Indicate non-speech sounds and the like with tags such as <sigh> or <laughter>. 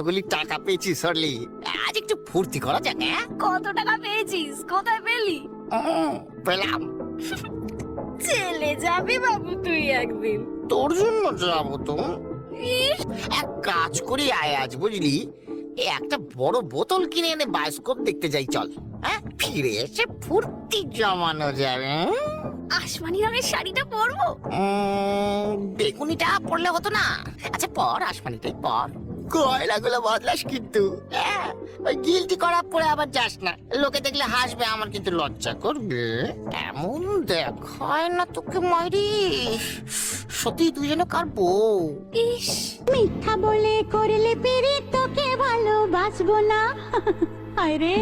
ওগুলি টাকা পেয়েছি সরলি আজ একটু ফুর্তি করা যাক হ্যাঁ? কত টাকা পেয়েছিস? কোথায় পেলি? উম, পেলাম। চলে যাবি বাবু তুই একদিন। তোর জন্য যাব তো। ইস, এক কাজ করি আয় আজ বুঝলি? এ একটা বড় বোতল কিনে এনে বায়োস্কোপ দেখতে যাই চল হ্যাঁ? ফিরে এসে ফুর্তি জমানো যাবে আসমানি রঙের শাড়িটা পরবো? উম, বেগুনিটা পড়লে হতো না। আচ্ছা পর আসমানিটাই পর। গয়লাগুলো বদলাস কিন্তু। হ্যাঁ ওই গিলটি করা পরে আবার যাস না। লোকে দেখলে হাসবে, আমার কিন্তু লজ্জা করবে। এমন দেখায় না তোকে মাইরি। সত্যি তুই যেন কার বউ। ইস, মিথ্যা বলে করলে পেরে তোকে ভালোবাসবো না। <laughs> আরে